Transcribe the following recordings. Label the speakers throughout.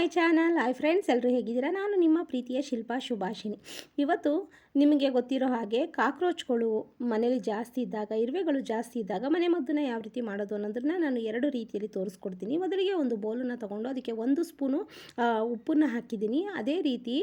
Speaker 1: My channel. Hi friends ಎಲ್ಲರೂ ಹೇಗಿದ್ದೀರಾ? ನಾನು ನಿಮ್ಮ ಪ್ರೀತಿಯ ಶಿಲ್ಪಾ ಶುಭಾಷಿನಿ ಇವತ್ತು ನಿಮಗೆ ಗೊತ್ತಿರೋ ಹಾಗೆ ಕಾಕ್ರೋಚ್ಗಳು ಮನೇಲಿ ಜಾಸ್ತಿ ಇದ್ದಾಗ, ಇರುವೆಗಳು ಜಾಸ್ತಿ ಇದ್ದಾಗ ಮನೆ ಮದ್ದನ್ನ ಯಾವ ರೀತಿ ಮಾಡೋದು ಅನ್ನೋದನ್ನ ನಾನು ಎರಡು ರೀತಿಯಲ್ಲಿ ತೋರಿಸ್ಕೊಡ್ತೀನಿ. ಮೊದಲಿಗೆ ಒಂದು ಬೌಲನ್ನು ತೊಗೊಂಡು ಅದಕ್ಕೆ ಒಂದು ಸ್ಪೂನು ಉಪ್ಪನ್ನು ಹಾಕಿದ್ದೀನಿ. ಅದೇ ರೀತಿ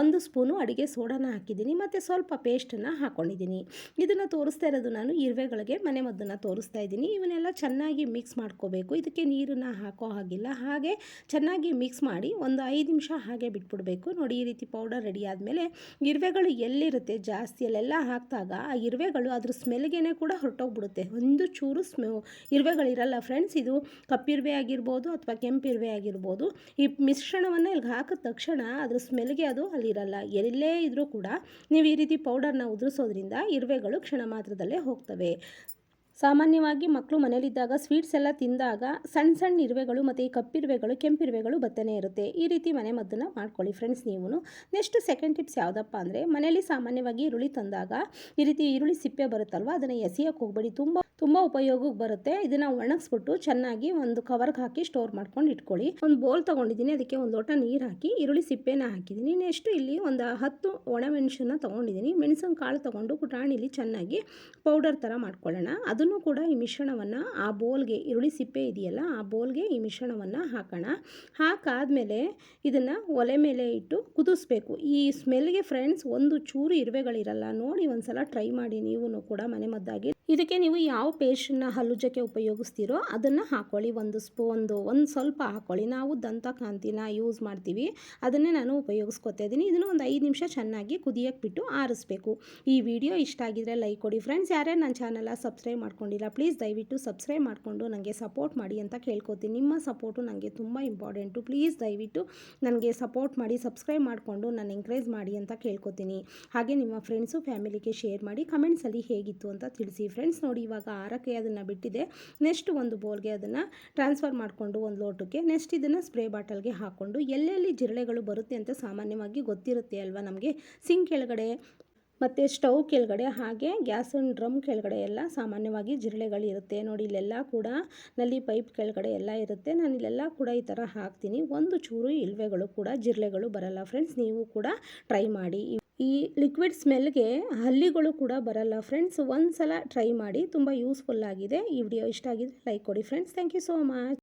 Speaker 1: ಒಂದು ಸ್ಪೂನು ಅಡುಗೆ ಸೋಡಾನ ಹಾಕಿದ್ದೀನಿ ಮತ್ತು ಸ್ವಲ್ಪ ಪೇಸ್ಟನ್ನು ಹಾಕ್ಕೊಂಡಿದ್ದೀನಿ ಇದನ್ನು ತೋರಿಸ್ತಾ ಇರೋದು ನಾನು ಇರುವೆಗಳಿಗೆ ಮನೆ ಮದ್ದನ್ನು ತೋರಿಸ್ತಾ ಇದ್ದೀನಿ. ಇವನ್ನೆಲ್ಲ ಚೆನ್ನಾಗಿ ಮಿಕ್ಸ್ ಮಾಡ್ಕೋಬೇಕು. ಇದಕ್ಕೆ ನೀರನ್ನು ಹಾಕೋ ಹಾಗಿಲ್ಲ. ಹಾಗೆ ಚೆನ್ನಾಗಿ ಮಿಕ್ಸ್ ಮಾಡಿ ಒಂದು ಐದು ನಿಮಿಷ ಹಾಗೆ ಬಿಟ್ಬಿಡಬೇಕು. ನೋಡಿ, ಈ ರೀತಿ ಪೌಡರ್ ರೆಡಿ ಆದಮೇಲೆ ಇರುವೆಗಳು ಎಲ್ಲಿರುತ್ತೆ? ಜಾಸ್ತಿ ಅಲ್ಲೆಲ್ಲ ಹಾಕಿದಾಗ ಆ ಇರುವೆಗಳು ಅದ್ರ ಸ್ಮೆಲ್ಗೆ ಕೂಡ ಹೊರಟೋಗ್ಬಿಡುತ್ತೆ. ಒಂದು ಚೂರು ಸ್ಮೆ ಇರುವೆಗಳಿರಲ್ಲ ಫ್ರೆಂಡ್ಸ್ ಇದು ಕಪ್ಪಿರುವೆ ಆಗಿರ್ಬೋದು ಅಥವಾ ಕೆಂಪಿರುವೆ ಆಗಿರ್ಬೋದು. ಈ ಮಿಶ್ರಣವನ್ನು ಇಲ್ಲಿಗೆ ಹಾಕಿದ ತಕ್ಷಣ ಅದ್ರ ಸ್ಮೆಲ್ಗೆ ಅದು ಅಲ್ಲಿರಲ್ಲ. ಎಲ್ಲೇ ಇದ್ದರೂ ಕೂಡ ನೀವು ಈ ರೀತಿ ಪೌಡರ್ನ ಉದುರಿಸೋದ್ರಿಂದ ಇರುವೆಗಳು ಕ್ಷಣ ಮಾತ್ರದಲ್ಲೇ ಹೋಗ್ತವೆ. ಸಾಮಾನ್ಯವಾಗಿ ಮಕ್ಕಳು ಮನೇಲಿದ್ದಾಗ ಸ್ವೀಟ್ಸ್ ಎಲ್ಲ ತಿಂದಾಗ ಸಣ್ಣ ಸಣ್ಣ ಇರುವೆಗಳು ಮತ್ತು ಈ ಕಪ್ಪಿರುವೆಗಳು, ಕೆಂಪಿರುವೆಗಳು ಬತ್ತನೇ ಇರುತ್ತೆ. ಈ ರೀತಿ ಮನೆ ಮದ್ದನ್ನು ಮಾಡ್ಕೊಳ್ಳಿ ಫ್ರೆಂಡ್ಸ್ ನೀವು ನೆಕ್ಸ್ಟ್ ಸೆಕೆಂಡ್ ಟಿಪ್ಸ್ ಯಾವುದಪ್ಪ ಅಂದರೆ ಮನೆಯಲ್ಲಿ ಸಾಮಾನ್ಯವಾಗಿ ಈರುಳ್ಳಿ ತಂದಾಗ ಈ ರೀತಿ ಈರುಳ್ಳಿ ಸಿಪ್ಪೆ ಬರುತ್ತಲ್ವ ಅದನ್ನು ಎಸೆಯೋಕ್ಕೆ ಹೋಗಬೇಡಿ. ತುಂಬ ತುಂಬ ಉಪಯೋಗಕ್ಕೆ ಬರುತ್ತೆ. ಇದನ್ನು ಒಣಗಿಸ್ಬಿಟ್ಟು ಚೆನ್ನಾಗಿ ಒಂದು ಕವರ್ಗೆ ಹಾಕಿ ಸ್ಟೋರ್ ಮಾಡ್ಕೊಂಡು ಇಟ್ಕೊಳ್ಳಿ. ಒಂದು ಬೋಲ್ ತೊಗೊಂಡಿದ್ದೀನಿ. ಅದಕ್ಕೆ ಒಂದು ಲೋಟ ನೀರು ಹಾಕಿ ಈರುಳ್ಳಿ ಸಿಪ್ಪೆನ ಹಾಕಿದ್ದೀನಿ. ನೆಕ್ಸ್ಟ್ ಇಲ್ಲಿ ಒಂದು ಹತ್ತು ಒಣಮೆಣಸನ್ನ ತೊಗೊಂಡಿದ್ದೀನಿ. ಮೆಣಸಿನ ಕಾಳು ತೊಗೊಂಡು ಪುಟಾಣಿಲಿ ಚೆನ್ನಾಗಿ ಪೌಡರ್ ಥರ ಮಾಡ್ಕೊಳ್ಳೋಣ. ಅದನ್ನು ಕೂಡ ಈ ಮಿಶ್ರಣವನ್ನು ಆ ಬೋಲ್ಗೆ ಈರುಳ್ಳಿ ಸಿಪ್ಪೆ ಇದೆಯಲ್ಲ, ಆ ಬೋಲ್ಗೆ ಈ ಮಿಶ್ರಣವನ್ನು ಹಾಕೋಣ. ಹಾಕಾದಮೇಲೆ ಇದನ್ನು ಒಲೆ ಮೇಲೆ ಇಟ್ಟು ಕುದಿಸ್ಬೇಕು. ಈ ಸ್ಮೆಲ್ಗೆ ಫ್ರೆಂಡ್ಸ್ ಒಂದು ಚೂರು ಇರುವೆಗಳಿರಲ್ಲ, ನೋಡಿ ಒಂದ್ಸಲ ಟ್ರೈ ಮಾಡಿ ನೀವು ಕೂಡ ಮನೆ ಮದ್ದಾಗಿ. ಇದಕ್ಕೆ ನೀವು ಯಾವ ಪೇಸ್ಟನ್ನ ಹಲ್ಲುಜ್ಜಕ್ಕೆ ಉಪಯೋಗಿಸ್ತೀರೋ ಅದನ್ನು ಹಾಕ್ಕೊಳ್ಳಿ ಒಂದು ಸ್ಪೂನ್ದು ಒಂದು ಸ್ವಲ್ಪ ಹಾಕ್ಕೊಳ್ಳಿ ನಾವು ದಂತಕಾಂತಿನ ಯೂಸ್ ಮಾಡ್ತೀವಿ. ಅದನ್ನೇ ನಾನು ಉಪಯೋಗಿಸ್ಕೊತಾ ಇದ್ದೀನಿ. ಇದನ್ನು ಒಂದು ಐದು ನಿಮಿಷ ಚೆನ್ನಾಗಿ ಕುದಿಯಕ್ಕೆ ಬಿಟ್ಟು ಆರಿಸ್ಬೇಕು. ಈ ವಿಡಿಯೋ ಇಷ್ಟ ಆಗಿದ್ರೆ ಲೈಕ್ ಕೊಡಿ. ಫ್ರೆಂಡ್ಸ್ ಯಾರೇ ನನ್ನ ಚಾನಲ ಸಬ್ಸ್ಕ್ರೈಬ್ ಮಾಡ್ಕೊಂಡಿಲ್ಲ. ಪ್ಲೀಸ್ ದಯವಿಟ್ಟು ಸಬ್ಸ್ಕ್ರೈಬ್ ಮಾಡಿಕೊಂಡು ನನಗೆ ಸಪೋರ್ಟ್ ಮಾಡಿ ಅಂತ ಕೇಳ್ಕೊತೀನಿ. ನಿಮ್ಮ ಸಪೋರ್ಟು ನನಗೆ ತುಂಬ ಇಂಪಾರ್ಟೆಂಟು. ಪ್ಲೀಸ್ ದಯವಿಟ್ಟು ನನಗೆ ಸಪೋರ್ಟ್ ಮಾಡಿ, ಸಬ್ಸ್ಕ್ರೈಬ್ ಮಾಡಿಕೊಂಡು ನಾನು ಎಂಕರೇಜ್ ಮಾಡಿ ಅಂತ ಕೇಳ್ಕೊತೀನಿ. ಹಾಗೆ ನಿಮ್ಮ ಫ್ರೆಂಡ್ಸು ಫ್ಯಾಮಿಲಿಗೆ ಶೇರ್ ಮಾಡಿ ಕಮೆಂಟ್ಸಲ್ಲಿ ಹೇಗಿತ್ತು ಅಂತ ತಿಳಿಸಿ. ಫ್ರೆಂಡ್ಸ್ ನೋಡಿ ಇವಾಗ ಆರಕ್ಕೆ ಅದನ್ನು ಬಿಟ್ಟಿದೆ. ನೆಕ್ಸ್ಟ್ ಒಂದು ಬೌಲ್ಗೆ ಅದನ್ನು ಟ್ರಾನ್ಸ್ಫರ್ ಮಾಡಿಕೊಂಡು ಒಂದು ಲೋಟಕ್ಕೆ ನೆಕ್ಸ್ಟ್ ಇದನ್ನು ಸ್ಪ್ರೇ ಬಾಟಲ್ಗೆ ಹಾಕ್ಕೊಂಡು ಎಲ್ಲೆಲ್ಲಿ ಜಿರಳೆಗಳು ಬರುತ್ತೆ ಅಂತ ಸಾಮಾನ್ಯವಾಗಿ ಗೊತ್ತಿರುತ್ತೆ ಅಲ್ವಾ ನಮಗೆ? ಸಿಂಕ್ ಕೆಳಗಡೆ ಮತ್ತು ಸ್ಟವ್ ಕೆಳಗಡೆ ಹಾಗೆ ಗ್ಯಾಸಿನ ಡ್ರಮ್ ಕೆಳಗಡೆ ಎಲ್ಲ ಸಾಮಾನ್ಯವಾಗಿ ಜಿರಳೆಗಳು ಇರುತ್ತೆ. ನೋಡಿ, ಇಲ್ಲೆಲ್ಲ ಕೂಡ ನಲ್ಲಿ ಪೈಪ್ ಕೆಳಗಡೆ ಎಲ್ಲ ಇರುತ್ತೆ. ನಾನು ಇಲ್ಲೆಲ್ಲ ಕೂಡ ಈ ಥರ ಹಾಕ್ತೀನಿ. ಒಂದು ಚೂರು ಇಲ್ವೆಗಳು ಕೂಡ, ಜಿರಳೆಗಳು ಬರಲ್ಲ ಫ್ರೆಂಡ್ಸ್. ನೀವು ಕೂಡ ಟ್ರೈ ಮಾಡಿ. ಈ ಲಿಕ್ವಿಡ್ ಸ್ಮೆಲ್ಗೆ ಹಲ್ಲಿಗಳು ಕೂಡ ಬರಲ್ಲ ಫ್ರೆಂಡ್ಸ್. ಒಂದು ಸಲ ಟ್ರೈ ಮಾಡಿ. ತುಂಬ ಯೂಸ್ಫುಲ್ ಆಗಿದೆ. ಈ ವಿಡಿಯೋ ಇಷ್ಟ ಆಗಿದ್ರೆ ಲೈಕ್ ಕೊಡಿ friends. Thank you so much.